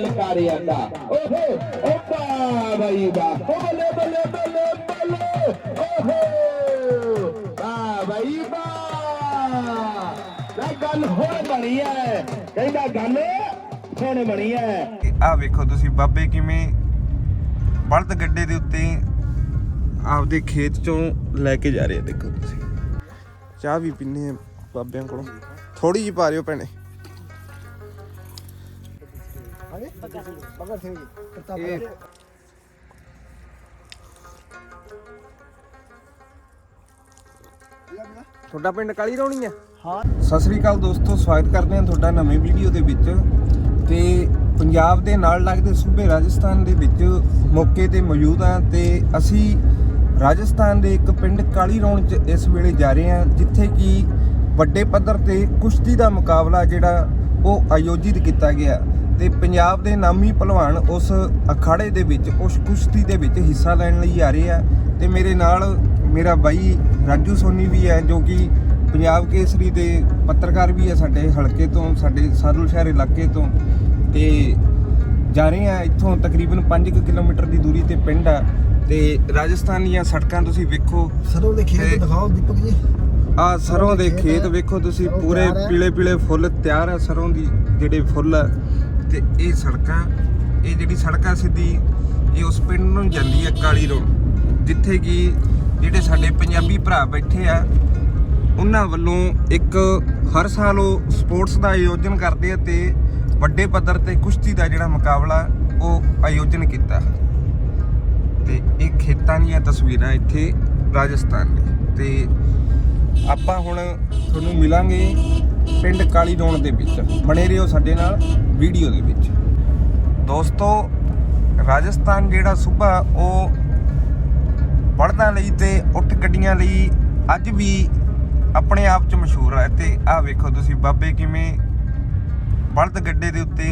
ਲਕਾਰੇ ਓਹੋ ਓਪਾ ਬਾਈ ਬਾ ਬੱਲੇ ਬੱਲੇ ਬੱਲੇ ਬੱਲੇ ਓਹੋ ਬਾ ਬਾਈ ਬਾ ਲੈ ਗੱਲ ਹੁਣ ਬਣੀ ਐ ਕਹਿੰਦਾ ਗੱਲ ਹੁਣ ਬਣੀ ਐ ਆ ਵੇਖੋ ਤੁਸੀਂ ਬਾਬੇ ਕਿਵੇਂ ਬਲਦ ਗੱਡੇ ਦੇ ਉੱਤੇ ਆਪਦੇ ਖੇਤ ਚੋਂ ਲੈ ਕੇ ਜਾ ਰਹੇ ਆ, ਦੇਖੋ ਤੁਸੀਂ। ਚਾਹ ਵੀ ਪੀਨੇ ਆ ਬਾਬਿਆਂ ਕੋਲੋਂ। ਥੋੜੀ ਜਿਹੀ ਪਾ ਰਿਓ ਭੈਣੇ। ਤੁਹਾਡਾ ਪਿੰਡ ਕਾਲੀ ਰੌਣੀ ਆ? ਹਾਂ। ਸਤਿ ਸ੍ਰੀ ਅਕਾਲ ਦੋਸਤੋ ਸਵਾਗਤ ਕਰਦੇ ਹਾਂ ਤੁਹਾਡਾ ਨਵੀਂ ਵੀਡੀਓ ਦੇ ਵਿੱਚ। ਤੇ ਪੰਜਾਬ ਦੇ ਨਾਲ ਲੱਗਦੇ ਸੂਬੇ ਰਾਜਸਥਾਨ ਦੇ ਵਿੱਚ ਮੌਕੇ ਤੇ ਮੌਜੂਦ ਹਾਂ ਤੇ ਅਸੀਂ ਰਾਜਸਥਾਨ ਦੇ ਇੱਕ ਪਿੰਡ ਕਾਲੀ ਰੌਣ 'ਚ ਇਸ ਵੇਲੇ ਜਾ ਰਹੇ ਹਾਂ ਜਿੱਥੇ ਕਿ ਵੱਡੇ ਪੱਧਰ ਤੇ ਕੁਸ਼ਤੀ ਦਾ ਮੁਕਾਬਲਾ ਜਿਹੜਾ ਉਹ ਆਯੋਜਿਤ ਕੀਤਾ ਗਿਆ। ਤੇ ਪੰਜਾਬ ਦੇ ਨਾਮੀ ਪਹਿਲਵਾਨ ਉਸ ਅਖਾੜੇ ਦੇ ਵਿੱਚ ਉਸ ਕੁਸ਼ਤੀ ਦੇ ਵਿੱਚ ਹਿੱਸਾ ਲੈਣ ਲਈ ਆ ਰਹੇ ਆ। ਤੇ ਮੇਰੇ ਨਾਲ ਮੇਰਾ ਬਾਈ ਰਾਜੂ ਸੋਨੀ ਵੀ ਹੈ ਜੋ ਕਿ ਪੰਜਾਬ ਕੇਸਰੀ ਦੇ ਪੱਤਰਕਾਰ ਵੀ ਹੈ ਸਾਡੇ ਹਲਕੇ ਤੋਂ ਸਾਡੇ ਸਾਦੁਲ ਸ਼ਹਿਰ ਇਲਾਕੇ ਤੋਂ। ਤੇ ਜਾ ਰਹੇ ਆ ਇੱਥੋਂ ਤਕਰੀਬਨ 5 ਕਿਲੋਮੀਟਰ ਦੀ ਦੂਰੀ ਤੇ ਪਿੰਡ ਆ। ਤੇ ਰਾਜਸਥਾਨ ਦੀਆਂ ਸੜਕਾਂ ਤੁਸੀਂ ਵੇਖੋ। ਸਰੋਂ ਦੇ ਖੇਤ ਦਿਖਾਓ ਦੀਪਕ ਜੀ। ਆ ਸਰੋਂ ਦੇ ਖੇਤ। ਵੇਖੋ ਤੁਸੀਂ ਪੂਰੇ। ਪੀਲੇ ਪੀਲੇ ਫੁੱਲ ਤਿਆਰ ਆ ਸਰੋਂ ਦੀ ਜਿਹੜੇ ਫੁੱਲ ਆ। ਤੇ ਇਹ ਸੜਕਾਂ, ਇਹ ਜਿਹੜੀ ਸੜਕਾਂ ਸਿੱਧੀ, ਇਹ ਉਸ ਪਿੰਡ ਨੂੰ ਜਾਂਦੀ ਹੈ ਕਾਲੀ ਰੋਡ, ਜਿੱਥੇ ਕਿ ਜਿਹੜੇ ਸਾਡੇ ਪੰਜਾਬੀ ਭਰਾ ਬੈਠੇ ਆ, ਉਹਨਾਂ ਵੱਲੋਂ ਇੱਕ ਹਰ ਸਾਲ ਉਹ ਸਪੋਰਟਸ ਦਾ ਆਯੋਜਨ ਕਰਦੇ ਆ ਤੇ ਵੱਡੇ ਪੱਧਰ ਤੇ ਕੁਸ਼ਤੀ ਦਾ ਜਿਹੜਾ ਮੁਕਾਬਲਾ, ਉਹ ਆਯੋਜਨ ਕੀਤਾ ਤੇ ਇਹ ਖੇਤਾਂ ਦੀਆਂ ਤਸਵੀਰਾਂ ਇੱਥੇ ਰਾਜਸਥਾਨ ਦੀ ਤੇ ਆਪਾਂ ਹੁਣ ਤੁਹਾਨੂੰ ਮਿਲਾਂਗੇ ਪਿੰਡ ਕਾਲੀ ਰੋਣ ਦੇ ਵਿੱਚ। ਬਣੇ ਰਹੋ ਸਾਡੇ ਨਾਲ। ਵੀਡੀਓ ਦੇ ਵਿੱਚ। ਦੋਸਤੋ, ਰਾਜਸਥਾਨ ਜਿਹੜਾ ਸੂਬਾ, ਉਹ ਬਲਦਾਂ ਲਈ ਤੇ ਉੱਠ ਗੱਡੀਆਂ ਲਈ ਅੱਜ ਵੀ ਆਪਣੇ ਆਪ 'ਚ ਮਸ਼ਹੂਰ ਹੈ ਤੇ ਆਹ ਵੇਖੋ ਤੁਸੀਂ, ਬਾਬੇ ਕਿਵੇਂ ਬਲਦ ਗੱਡੇ ਦੇ ਉੱਤੇ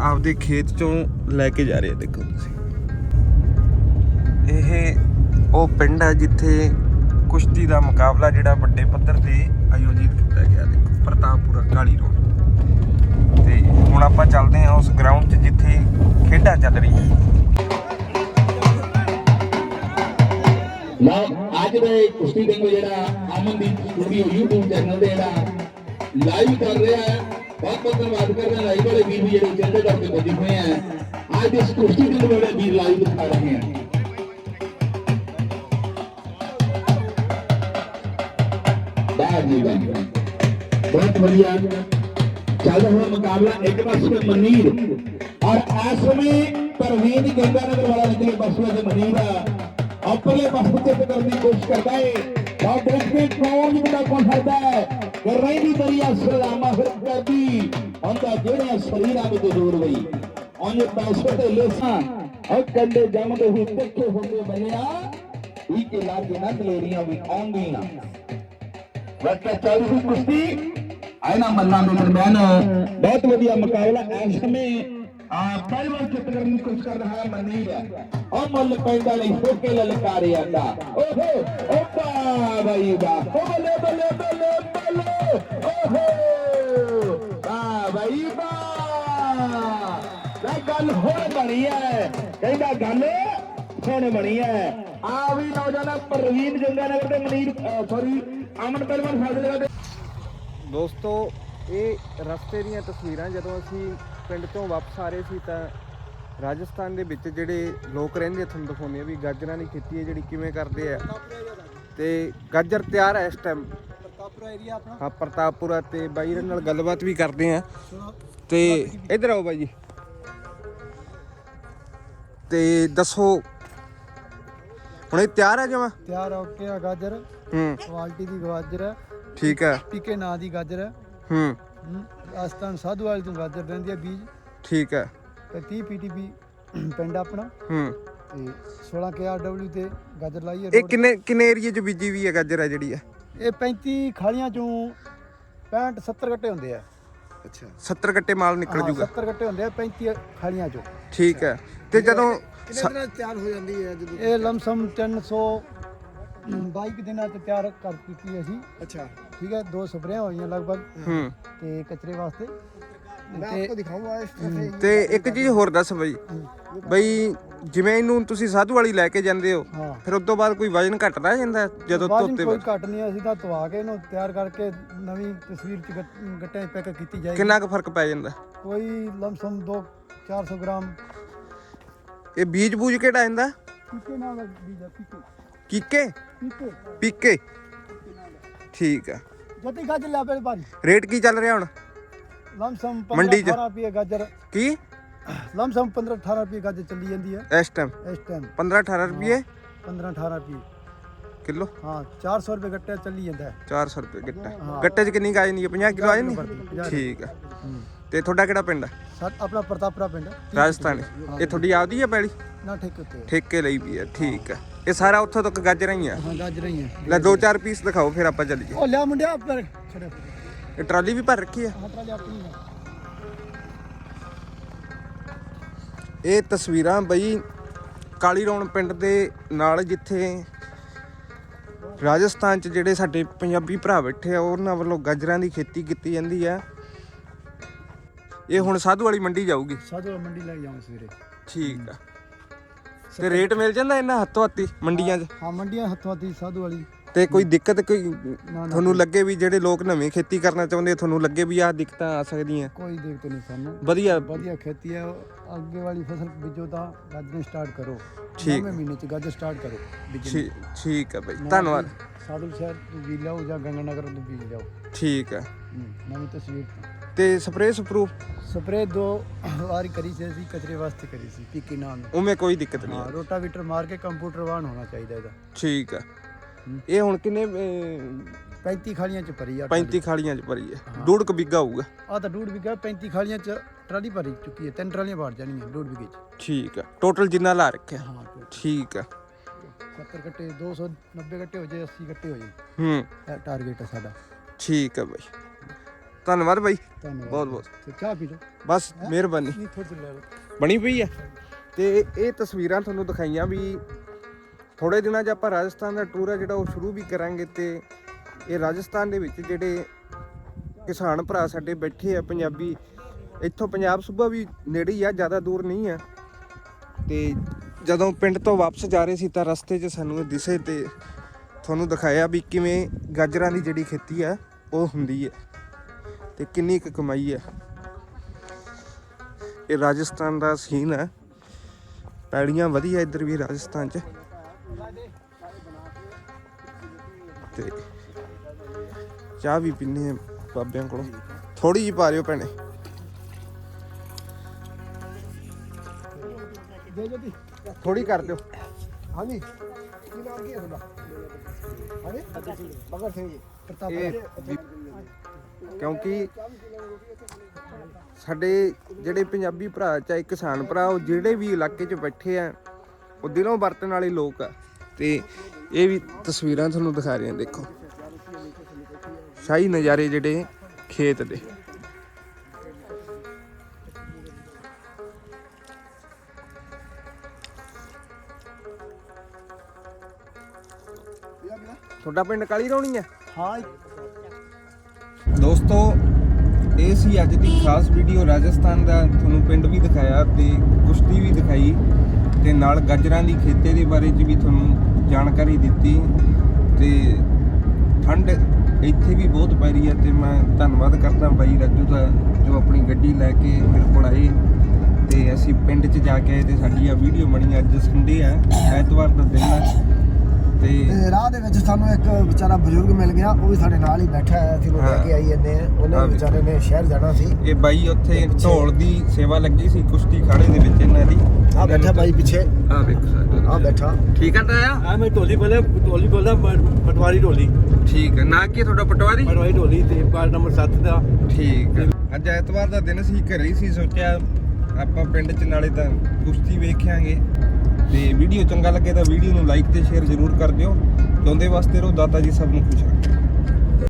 ਆਪਦੇ ਖੇਤ ਚੋਂ ਲੈ ਕੇ ਜਾ ਰਹੇ ਦੇਖੋ ਤੁਸੀਂ। ਇਹ ਉਹ ਪਿੰਡ ਹੈ ਜਿੱਥੇ ਕੁਸ਼ਤੀ ਦਾ ਮੁਕਾਬਲਾ ਜਿਹੜਾ ਵੱਡੇ ਪੱਧਰ ਤੇ ਆਯੋਜਿਤ ਕੀਤਾ ਗਿਆ, ਦੇਖੋ, ਪ੍ਰਤਾਪਪੁਰਾ ਕਾਲੀ ਰੋਡ। ਉਸ ਗਰਾਊਂਡ 'ਚ ਜਿੱਥੇ ਖੇਡਾਂ ਚੱਲ ਰਹੀਆਂ ਲਓ, ਅੱਜ ਦੇ ਕੁਸ਼ਤੀ ਦੇ ਜਿਹੜਾ ਅਮਨਦੀਪ ਸਟੂਡੀਓ YouTube ਚੈਨਲ ਤੇ ਜਿਹੜਾ ਲਾਈਵ ਕਰ ਰਿਹਾ ਹੈ। ਬਹੁਤ ਬਹੁਤ ਧੰਨਵਾਦ ਕਰਦੇ ਲਾਈਵ ਵਾਲੇ ਵੀਰ ਵੀ ਜਿਹੜੇ ਚੈਨਲ ਕਰਕੇ ਬੱਜੀ ਹੋਏ ਆ ਅੱਜ ਇਸ ਕੁਸ਼ਤੀ ਦੇ ਵਾਲੇ ਵੀਰ ਲਾਈਵ ਦਿਖਾ ਰਹੇ ਹਨ ਬਾਹਰ ਨਹੀਂ ਬਣ ਬਹੁਤ ਵਧੀਆ। ਚੱਲ ਰਿਹਾ ਮੁਕਾਬਲਾ ਇੱਕ ਪਾਸੇ ਮਨੀਰ ਔਰ ਇਸ ਸਮੇਂ ਪ੍ਰਵੀਨ ਗੰਗਾਨਗਰ ਵਾਲਾ ਨਿਕਲੇ ਪਾਸੇ ਦੇ ਮਨੀਰ ਆ। ਪਾਸੇ ਤੇ ਕਰਨ ਦੀ ਕੋਸ਼ਿਸ਼ ਕਰਦਾ ਹੈ ਬਹੁਤ ਦੇਖਦੇ ਕੌਣ ਜਿਹੜਾ ਕੋਣ ਸਕਦਾ ਹੈ? ਕਰ ਰਹੀ ਦੀ ਦਰਿਆ ਸਲਾਮਾ ਫਿਰ ਕਰਦੀ। ਹੁੰਦਾ ਜਿਹੜੇ ਸਰੀਰਾਂ ਵਿੱਚ ਦੂਰ ਵਈ, ਉਹਨੇ ਪੈਸੇ ਤੇ ਲੇਸਾਂ। ਉਹ ਕੰਡੇ ਜੰਮਦੇ ਹੋਏ ਤਿੱਖੇ ਹੁੰਦੇ ਬਣਿਆ ਇਹ ਕੇ ਲਾਗੇ ਨਾ ਦਲੇਰੀਆਂ ਵੀ ਆਉਂਦੀਆਂ। ਵਕਤ ਚੱਲ ਰਹੀ ਕੁਸ਼ਤੀ। ਆਇਨਾ ਮੱਲਾਂ ਦੇ ਦਰਮਿਆਨ ਬਹੁਤ ਵਧੀਆ ਮੁਕਾਬਲਾ ਇਸ ਸਮੇਂ, ਆ ਪਹਿਲਵਾਨ ਚਿੱਤ ਕਰਨ ਦੀ ਕੋਸ਼ਿਸ਼ ਕਰ ਰਿਹਾ ਹੈ ਮਨੀਰ ਉਹ ਮੁੱਲ ਪੈਂਦਾ ਲਈ ਫੋਕੇ ਲਲਕਾਰੇ ਆਂਦਾ ਓਹੋ ਓਪਾ ਬਾਈ ਬਾ ਓ ਬੱਲੇ ਬੱਲੇ ਬੱਲੇ ਬੱਲੇ, ਓਹੋ। ਬਾ ਬਾਈ ਬਾ ਲੈ ਗੱਲ ਹੁਣ ਬਣੀ ਹੈ ਕਹਿੰਦਾ ਗੱਲ ਹੁਣ ਬਣੀ ਹੈ ਆ ਵੀ ਨੌਜਵਾਨ ਪ੍ਰਵੀਨ ਜੰਗਾਨਗਰ ਤੇ ਮਨੀਰ ਸੌਰੀ ਅਮਨ ਪਹਿਲਵਾਨ ਸਾਡੇ ਜਗ੍ਹਾ ਦੋਸਤੋ ਇਹ ਰਸਤੇ ਦੀਆਂ ਤਸਵੀਰਾਂ ਜਦੋਂ ਅਸੀਂ ਪਿੰਡ ਤੋਂ ਵਾਪਸ ਆ ਰਹੇ ਸੀ ਤਾਂ ਰਾਜਸਥਾਨ ਦੇ ਵਿੱਚ ਜਿਹੜੇ ਲੋਕ ਰਹਿੰਦੇ ਆ ਤੁਹਾਨੂੰ ਦਿਖਾਉਂਦੇ ਆ ਵੀ ਗਾਜਰਾਂ ਦੀ ਖੇਤੀ ਹੈ ਜਿਹੜੀ ਕਿਵੇਂ ਕਰਦੇ ਆ। ਤੇ ਗਾਜਰ ਤਿਆਰ ਹੈ ਇਸ ਟਾਈਮ ਪ੍ਰਤਾਪਪੁਰਾ ਏਰੀਆ ਆਪਣਾ ਹਾਂ ਪ੍ਰਤਾਪਪੁਰਾ ਤੇ ਬਾਈ ਹੋਰਾਂ ਨਾਲ ਗੱਲਬਾਤ ਵੀ ਕਰਦੇ ਆ। ਤੇ ਇੱਧਰ ਆਓ ਬਾਈ ਜੀ। ਤੇ ਦੱਸੋ ਹੁਣ ਇਹ ਤਿਆਰ ਹੈ ਜਮਾ? ਤਿਆਰ ਹੋ ਕੇ ਆ ਗਾਜਰ। ਹੂੰ। ਕੁਆਲਿਟੀ ਦੀ ਗਾਜਰ ਹੈ ਠੀਕ ਹੈ। ਪੀਕੇ ਨਾਂ ਦੀ ਗਾਜਰ ਹੈ। ਹੂੰ। ਹਮ, ਸਾਧੂ ਵਾਲੀ ਤੋਂ ਗਾਜਰ ਰਹਿੰਦੀ ਹੈ ਬੀਜ। ਠੀਕ ਹੈ। ਤੇ 30 ਪੀਟੀਪੀ ਪਿੰਡ ਆਪਣਾ। ਹੂੰ। ਤੇ 16 ਕੇਆਰਡਬਲਯੂ ਤੇ ਗਾਜਰ ਲਾਈ ਹੈ ਇਹ ਕਿੰਨੇ ਕਿੰਨੇ ਏਰੀਏ ਚ ਬੀਜੀ ਵੀ ਹੈ ਗਾਜਰ ਹੈ ਜਿਹੜੀ ਹੈ? ਇਹ 35 ਖਾਲੀਆਂ ਚੋਂ 65 70 ਗੱਟੇ ਹੁੰਦੇ ਆ। ਅੱਛਾ। 70 ਗੱਟੇ ਮਾਲ ਨਿਕਲ ਹਾਂ, ਜੂਗਾ। 70 ਗੱਟੇ ਹੁੰਦੇ ਆ 35 ਖਾਲੀਆਂ ਚੋਂ। ਠੀਕ ਹੈ। ਤੇ ਜਦੋਂ ਕਿੰਨੇ ਦਿਨਾਂ ਤਿਆਰ ਹੋ ਜਾਂਦੀ ਹੈ ਜਦੋਂ ਇਹ ਲਮਸਮ 300 22 ਦਿਨਾਂ ਤੇ ਤਿਆਰ ਕਰ ਦਿੱਤੀ ਅਸੀਂ। ਅੱਛਾ। ਠੀਕ ਹੈ ਦੋ ਸਪਰੇਆਂ ਹੋਈਆਂ ਲਗਭਗ ਤੇ ਕਚਰੇ ਵਾਸਤੇ। ਤੇ ਇੱਕ ਚੀਜ਼ ਹੋਰ ਦੱਸ ਬਈ। ਬਈ ਜਿਵੇਂ ਇਹਨੂੰ ਤੁਸੀਂ ਸਾਧੂ ਵਾਲੀ ਲੈ ਕੇ ਜਾਂਦੇ ਹੋ ਫਿਰ ਉਸ ਤੋਂ ਬਾਅਦ ਕੋਈ ਵਜਨ ਘਟਦਾ ਜਾਂਦਾ ਜਦੋਂ ਬਾਅਦ ਧੋਤੇ ਕੋਈ ਕੱਟ ਨਹੀਂ ਅਸੀਂ ਤਾਂ ਧਵਾ ਕੇ ਇਹਨੂੰ ਤਿਆਰ ਕਰਕੇ ਨਵੀਂ ਤਸਵੀਰ ਚ ਗੱਟ- ਪੈਕ ਕੀਤੀ ਜਾਏਗੀ। ਕਿੰਨਾ ਕੁ ਫ਼ਰਕ ਪੈ ਜਾਂਦਾ? ਕੋਈ ਲਮਸਮ 2 400 ਗ੍ਰਾਮ। ਇਹ ਬੀਜ ਬੂਜ ਕਿਹੜਾ ਜਾਂਦਾ ਪੀਕੇ ਨਾਲ ਬੀਜਾ ਪੀਕੇ। ਕੀਕੇ ਪੀਕੇ। ਠੀਕ ਆ। ਜਤੀ ਗੱਜ ਲਿਆ ਪਹਿਲੇ ਭਾਜੀ। ਰੇਟ ਕੀ ਚੱਲ ਰਿਹਾ ਹੁਣ? ਲਮਸਮ ਮੰਡੀ 'ਚ? 15 18 ਰੁਪਏ ਗਾਜਰ। ਕੀ? ਲਮਸਮ 15 18 ਰੁਪਏ ਗਾਜਰ ਚੱਲੀ ਜਾਂਦੀ ਹੈ ਇਸ ਟਾਈਮ ਇਸ ਟਾਈਮ 15 18 ਰੁਪਏ? 15 18 ਰੁਪਏ। ਕਿਲੋ? ਹਾਂ 400 ਰੁਪਏ ਗੱਟਾ ਚੱਲੀ ਜਾਂਦਾ ਹੈ। 400 ਰੁਪਏ ਗੱਟਾ। ਗੱਟੇ 'ਚ ਕਿੰਨੀ ਕਾਜ ਨਹੀਂ ਹੈ 50 ਕਿਲੋ ਆ ਜਾਂਦੀ? ਠੀਕ ਆ। ਤੇ ਤੁਹਾਡਾ ਕਿਹੜਾ ਪਿੰਡ ਆ? ਆਪਣਾ ਪ੍ਰਤਾਪਰਾ ਪਿੰਡ ਹੈ। ਰਾਜਸਥਾਨੀ। ਇਹ ਤੁਹਾਡੀ ਆਪਦੀ ਆ ਪੈਲੀ? ਨਾ ਠੇਕੇ ਤੇ ਠੇਕੇ ਲਈ ਵੀ ਆ ਠੀਕ ਆ। ਇਹ ਸਾਰਾ ਉੱਥੋਂ ਤੱਕ ਗਾਜਰਾਂ ਹੀ ਆ ਹਾਂ ਗਾਜਰ ਹੀ ਲੈ ਦੋ ਚਾਰ ਪੀਸ ਦਿਖਾਓ ਫਿਰ ਆਪਾਂ ਚੱਲੀਏ। ਉਹ ਲਿਆ ਮੁੰਡਿਆ ਪਰ ਇਹ ਟਰਾਲੀ ਵੀ ਭਰ ਰੱਖੀ ਆ? ਹਾਂ ਟਰਾਲੀ ਆਪਣੀ ਹੈ ਇਹ ਤਸਵੀਰਾਂ ਬਈ ਕਾਲੀ ਰੌਣ ਪਿੰਡ ਦੇ ਨਾਲ ਜਿੱਥੇ ਰਾਜਸਥਾਨ ਚ ਜਿਹੜੇ ਸਾਡੇ ਪੰਜਾਬੀ ਭਰਾ ਬੈਠੇ ਆ ਉਹਨਾਂ ਵੱਲੋਂ ਗਾਜਰਾਂ ਦੀ ਖੇਤੀ ਕੀਤੀ ਜਾਂਦੀ ਆ। ਇਹ ਹੁਣ ਸਾਧੂ ਵਾਲੀ ਮੰਡੀ ਜਾਊਗੀ। ਸਾਧੂ ਵਾਲਾ ਮੰਡੀ ਲੈ ਜਾਵਾਂ ਸਵੇਰੇ। ਠੀਕ ਆ। ਤੇ ਰੇਟ ਮਿਲ ਜਾਂਦਾ ਇਹਨਾਂ ਹੱਥੋਂ ਹੱਥੀ ਮੰਡੀਆਂ 'ਚ? ਹਾਂ ਮੰਡੀਆਂ ਹੱਥੋਂ ਦੀ ਸਾਧੂ ਵਾਲੀ। ਤੇ ਕੋਈ ਦਿੱਕਤ ਕੋਈ ਤੁਹਾਨੂੰ ਲੱਗੇ ਵੀ ਜਿਹੜੇ ਲੋਕ ਨਵੀਂ ਖੇਤੀ ਕਰਨਾ ਚਾਹੁੰਦੇ ਤੁਹਾਨੂੰ ਲੱਗੇ ਵੀ ਆਹ ਦਿੱਕਤਾਂ ਆ ਸਕਦੀਆਂ? ਕੋਈ ਦਿੱਕਤ ਨਹੀਂ ਸਾਨੂੰ। ਵਧੀਆ। ਵਧੀਆ ਖੇਤੀ ਹੈ ਅੱਗੇ ਵਾਲੀ ਫਸਲ ਬੀਜੋ ਤਾਂ ਗਾਜਰ ਸਟਾਰਟ ਕਰੋ। ਠੀਕ। ਮਹੀਨੇ ਚ ਗਾਜਰ ਸਟਾਰਟ ਕਰੋ। ਬੀਜਣ। ਠੀਕ ਆ ਬਈ। ਧੰਨਵਾਦ। ਸਾਧੂ ਸ਼ਹਿਰ ਤੋਂ ਬੀਜ ਲਿਆਓ ਜਾਂ ਗੰਗਾਨਗਰ ਤੋਂ ਬੀਜ ਲਿਆਓ। ਠੀਕ ਹੂੰ, ਨਵੀਂ ਤਸਵੀਰ। ਤੇ ਸਪਰੇਅ ਸਪਰੂ? ਸਪਰੇ ਦੋ ਵਾਰੀ ਕਰੀ ਸੀ ਅਸੀਂ ਕਚਰੇ ਵਾਸਤੇ ਕਰੀ ਸੀ ਪੀਕੀ ਨਾਮ ਉਵੇਂ ਕੋਈ ਦਿੱਕਤ ਨਹੀਂ ਹਾਂ। ਰੋਟਾਵੀਟਰ ਮਾਰ ਕੇ ਕੰਪਿਊਟਰ ਵਾਨ ਹੋਣਾ ਚਾਹੀਦਾ ਇਹਦਾ। ਠੀਕ ਹੂੰ। ਇਹ ਹੁਣ ਕਿੰਨੇ ਅਹ, 35 ਖਾਲੀਆਂ ਚ ਭਰੀ ਆ 35 ਖਾਲੀਆਂ ਚ ਭਰੀ ਹੈ। ਹਾਂ। ਡੂੜ ਕ ਬਿੱਗਾ ਹੋਊਗਾ। ਆ ਤਾਂ ਡੂਢ ਵਿਗਾ 35 ਖਾਲੀਆਂ ਚ ਟਰਾਲੀ ਭਰੀ ਚੁੱਕੀ ਹੈ। ਤਿੰਨ ਟਰਾਲੀਆਂ ਭਰ ਜਾਣੀਆਂ ਡੂਢ ਵਿਗੇ ਚ। ਠੀਕ ਆ ਟੋਟਲ ਜਿੰਨਾ ਲਾ ਰੱਖਿਆ। ਹਾਂ ਠੀਕ ਆ 70 ਗੱਟੇ 290 ਗੱਟੇ ਹੋ ਜਾਏ 80 ਗੱਟੇ ਹੋ ਜਾਏ ਹੂੰ। ਟਾਰਗੇਟ ਹੈ ਸਾਡਾ। ਠੀਕ ਆ ਬਈ। ਧੰਨਵਾਦ ਬਾਈ। ਬਹੁਤ ਬਹੁਤ। ਚਾਹ ਪੀ ਲਓ। ਬਸ ਮਿਹਰਬਾਨੀ। ਬਣੀ ਪਈ ਆ ਤੇ ਇਹ ਤਸਵੀਰਾਂ ਤੁਹਾਨੂੰ ਦਿਖਾਈਆਂ ਵੀ ਥੋੜੇ ਦਿਨਾਂ 'ਚ ਆਪਾਂ ਰਾਜਸਥਾਨ ਦਾ ਟੂਰ ਹੈ ਜਿਹੜਾ ਉਹ ਸ਼ੁਰੂ ਵੀ ਕਰਾਂਗੇ ਤੇ ਇਹ ਰਾਜਸਥਾਨ ਦੇ ਵਿੱਚ ਜਿਹੜੇ ਕਿਸਾਨ ਭਰਾ ਸਾਡੇ ਬੈਠੇ ਆ ਪੰਜਾਬੀ, ਇੱਥੋਂ ਪੰਜਾਬ ਸੂਬਾ ਵੀ ਨੇੜੇ ਹੀ ਆ, ਜ਼ਿਆਦਾ ਦੂਰ ਨਹੀਂ ਆ। ਤੇ ਜਦੋਂ ਪਿੰਡ ਤੋਂ ਵਾਪਸ ਜਾ ਰਹੇ ਸੀ ਤਾਂ ਰਸਤੇ 'ਚ ਸਾਨੂੰ ਦਿਸੇ ਤੇ ਤੁਹਾਨੂੰ ਦਿਖਾਇਆ ਵੀ ਕਿਵੇਂ ਗਾਜਰਾਂ ਦੀ ਜਿਹੜੀ ਖੇਤੀ ਆ, ਉਹ ਹੁੰਦੀ ਹੈ ਤੇ ਕਿੰਨੀ ਕੁ ਕਮਾਈ ਹੈ ਇਹ ਰਾਜਸਥਾਨ ਦਾ ਸੀਨ ਹੈ ਪੈੜੀਆਂ ਵਧੀਆ ਇੱਧਰ ਵੀ ਰਾਜਸਥਾਨ ਚ। ਤੇ ਚਾਹ ਵੀ ਪੀਨੇ ਬਾਬਿਆਂ ਕੋਲੋਂ। ਥੋੜੀ ਜਿਹੀ ਪਾ ਰਿਓ ਭੈਣੇ। ਦੇ ਜੋ ਥੋੜੀ ਕਰ ਦਿਓ। ਹਾਂਜੀ। ਕੀ ਨਾਮ ਕੀ ਹੈ ਤੁਹਾਡਾ? ਹਾਂਜੀ। ਬਗਰ ਸਿੰਘ ਜੀ। ਪ੍ਰਤਾਪ ਇਹ ਵੀ- ਕਿਉਂਕਿ ਸਾਡੇ ਜਿਹੜੇ ਪੰਜਾਬੀ ਭਰਾ ਚਾਹੇ ਕਿਸਾਨ ਭਰਾ ਉਹ ਜਿਹੜੇ ਵੀ ਇਲਾਕੇ 'ਚ ਬੈਠੇ ਆ ਉਹ ਦਿਲੋਂ ਵਰਤਣ ਵਾਲੇ ਲੋਕ ਆ। ਤੇ ਇਹ ਵੀ ਤਸਵੀਰਾਂ ਤੁਹਾਨੂੰ ਦਿਖਾ ਰਹੇ ਦੇਖੋ। ਸ਼ਾਹੀ ਨਜ਼ਾਰੇ ਜਿਹੜੇ ਖੇਤ ਦੇ। ਤੁਹਾਡਾ ਪਿੰਡ ਕਾਲੀ ਰੌਣੀ ਆ? ਹਾਂ ਦੋਸਤੋ, ਇਹ ਸੀ ਅੱਜ ਦੀ ਖਾਸ ਵੀਡੀਓ ਰਾਜਸਥਾਨ ਦਾ। ਤੁਹਾਨੂੰ ਪਿੰਡ ਵੀ ਦਿਖਾਇਆ ਤੇ ਕੁਸ਼ਤੀ ਵੀ ਦਿਖਾਈ। ਤੇ ਨਾਲ ਗਾਜਰਾਂ ਦੀ ਖੇਤੀ ਦੇ ਬਾਰੇ ਚ ਵੀ ਤੁਹਾਨੂੰ ਜਾਣਕਾਰੀ ਦਿੱਤੀ ਤੇ ਠੰਡ ਇੱਥੇ ਵੀ ਬਹੁਤ ਪੈ ਰਹੀ ਹੈ ਤੇ ਮੈਂ ਧੰਨਵਾਦ ਕਰਦਾ ਬਾਈ ਰਾਜੂ ਦਾ ਜੋ ਆਪਣੀ ਗੱਡੀ ਲੈ ਕੇ ਮੇਰੇ ਕੋਲ ਆਏ ਤੇ ਅਸੀਂ ਪਿੰਡ 'ਚ ਜਾ ਕੇ ਆਏ ਤੇ ਸਾਡੀ ਆ ਵੀਡੀਓ ਬਣੀ ਅੱਜ ਸੰਡੇ ਆ ਐਤਵਾਰ ਦਾ ਦਿਨ ਹੈ। ਤੇ ਰਾਹ ਦੇ ਵਿੱਚ ਸਾਨੂੰ ਇੱਕ ਵਿਚਾਰਾ ਬਜ਼ੁਰਗ ਮਿਲ ਗਿਆ ਉਹ ਵੀ ਸਾਡੇ ਨਾਲ ਹੀ ਬੈਠਾ ਹੈ ਅਸੀਂ ਉਹਨੂੰ ਲੈ ਹਾਂ। ਕੇ ਆਈ ਜੰਨੇ ਆ। ਉਹਨੇ ਹਾਂ। ਵਿਚਾਰੇ ਨੇ ਸ਼ਹਿਰ ਜਾਣਾ ਸੀ। ਇਹ ਬਾਈ ਉੱਥੇ ਢੋਲ ਦੀ ਸੇਵਾ ਲੱਗੀ ਸੀ ਕੁਸ਼ਤੀ ਖਾੜੇ ਦੇ ਵਿੱਚ ਇਹਨਾਂ ਦੀ। ਆ ਬੈਠਾ ਬਾਈ ਪਿੱਛੇ। ਆ ਵੇਖੋ ਆ ਬੈਠਾ। ਠੀਕ ਆ ਤਾਇਆ? ਆ ਮੈਂ ਢੋਲੀ ਬੋਲੇ ਢੋਲੀ ਬੋਲਦਾ ਪਟਵਾਰੀ ਢੋਲੀ। ਠੀਕ ਹੈ ਨਾ ਕੀ ਤੁਹਾਡਾ ਪਟਵਾਰੀ? ਪਟਵਾਰੀ ਢੋਲੀ ਤੇ ਕਾਰਡ ਨੰਬਰ 7 ਦਾ। ਠੀਕ ਹੈ ਅੱਜ ਐਤਵਾਰ ਦਾ ਦਿਨ ਸੀ ਘਰੇ ਹੀ ਸੀ ਸੋਚਿਆ ਆਪਾਂ ਪਿੰਡ 'ਚ ਨਾਲੇ ਤਾਂ ਕੁਸ਼ਤੀ ਵੇਖਾਂਗੇ ਤੇ ਵੀਡੀਓ ਚੰਗਾ ਲੱਗੇ ਤਾਂ ਵੀਡੀਓ ਨੂੰ ਲਾਈਕ ਤੇ ਸ਼ੇਅਰ ਜ਼ਰੂਰ ਕਰ ਦਿਓ। ਚਾਹੁੰਦੇ ਵਾਸਤੇ ਰਹੋ ਦਾਤਾ ਜੀ ਸਭ ਨੂੰ ਖੁਸ਼ ਰੱਖੇ।